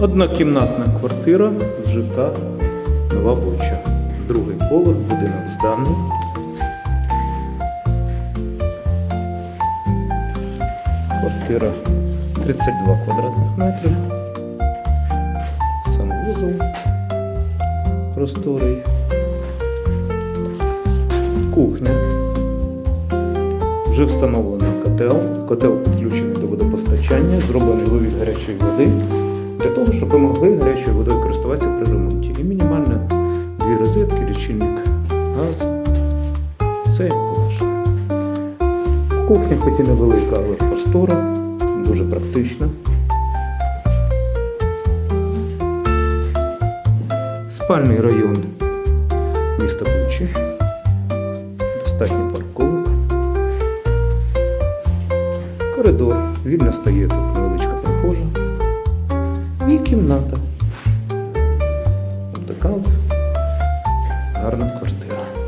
Однокімнатна квартира в ЖК Нова Буча. Другий поверх, будинок зданий. Квартира 32 квадратних метрів. Санвузол просторий. Кухня. Вже встановлений котел. Котел підключений до водопостачання, зроблений вивід гарячої води для того, щоб ви могли гарячою водою користуватися при ремонті. І мінімально дві розетки, лічильник газу. Все як положено. Кухня хоч і невелика, але простора, дуже практична. Спальний район міста Бучі. Достатньо парковок. Коридор. Вільно стає тут невеличка прихожа. Кімната. Така от гарна квартира.